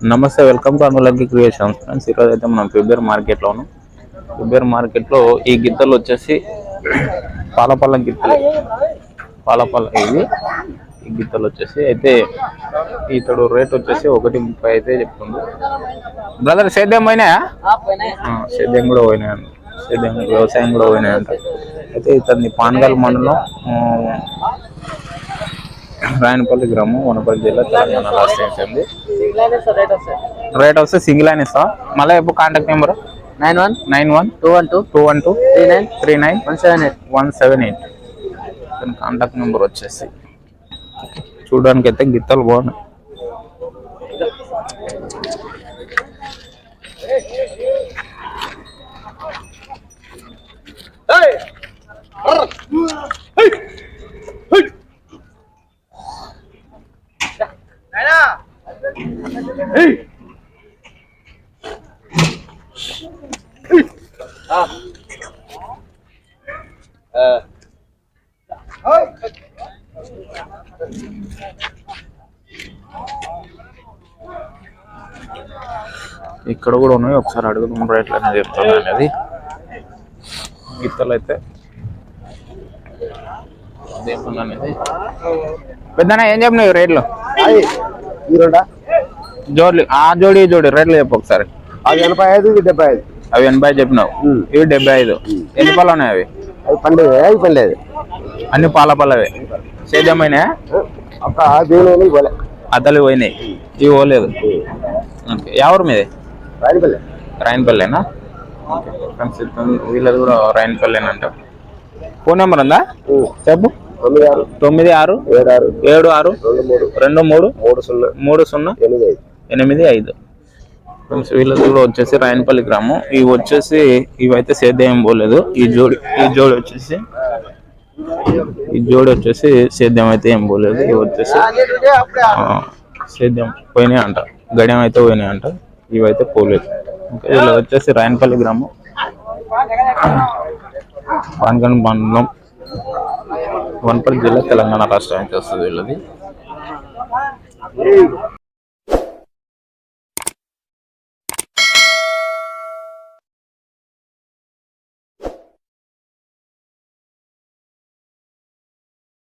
నమస్తే welcome to అనులగ్గి creations friends ఈరోజు అయితే మనం ఫిబ్రవరి మార్కెట్లో ఉన్నాం ఫిబ్రవరి మార్కెట్లో ఈ గిత్తలు వచ్చేసి పాలపల్ల గిత్తలు. పాలపల్ల ఇవి. ఈ గిత్తలు వచ్చేసి అయితే ఇతడు రేట్ వచ్చేసి ఒకటి ముప్పై అయితే చెప్తుంది. బ్రదర్ సేద్యం పోయినాయా? సేద్యం కూడా పోయినాయండి సేద్యం వ్యవసాయం కూడా పోయినాయంట అయితే ఇతన్ని పానగల్ మండలం రాయనపల్లి గ్రామం వనపల్లి జిల్లా తెలంగాణ రాష్ట్రం చెంది రేట్ వస్తే సింగిల్ అయిన ఇస్తా మళ్ళీ ఎప్పుడు contact number. Nine one nine one two one two two one two three nine three nine one seven eight one seven eight. Contact number వచ్చేసి. చూడడానికి అయితే గిత్తలు బాగున్నాయి. ఇక్కడ కూడా ఉన్నాయి ఒకసారి అడుగుదాం రేట్లు అనేది చెప్తాను అనేది. గిత్తలు అయితే. దేనికన్నా అనేది. పెద్దనా ఏం చెప్పినావు రేట్లు? జోడ్లు ఆ జోడి జోడి రేట్లు చెప్పు ఒకసారి. అది ఎనభై ఐదు ఇది డెబ్బై ఐదు. అవి ఎనభై చెప్పినావు. ఇవి డెబ్బై ఐదు. ఎన్ని పళ్ళు ఉన్నాయి అవి అది పండుగ అది పనిలేదు అన్ని పాల పళ్ళవే. సేద్యమైనా అతలు పోయినాయి. ఇవి పోలేదు. ఎవరు మీది? రాయపల్లె రాయనపల్లేనా? ఫ్రెండ్స్ వీళ్ళది కూడా రాయనపల్లేనంట ఫోన్ నెంబర్ ఉందా? చెప్పు. తొమ్మిది ఆరు. తొమ్మిది ఆరు. ఏడు ఆరు. ఏడు ఆరు. రెండు మూడు. రెండు మూడు. మూడు సున్నా. మూడు సున్నా. ఎనిమిది ఐదు. ఎనిమిది ఐదు. ఫ్రెండ్స్ వీళ్ళది కూడా వచ్చేసి రాయనపల్లి గ్రామం. ఇవి వచ్చేసి ఇవైతే సేద్యం పోలేదు. ఈ జోడి ఈ జోడి వచ్చేసి ఈ జోడి వచ్చేసి సేద్యం అయితే ఏం పోలేదు. ఇవి వచ్చేసి సేద్యం పోయినాయి అంట. గడియం అయితే పోయినాయి అంట. ఇవైతే పోలేదు. ఇంకా వీళ్ళు వచ్చేసి రాయనపల్లి గ్రామం. పాన్గన్ మండలం వనపల్లి జిల్లా తెలంగాణ రాష్ట్రానికి వస్తుంది వీళ్ళది.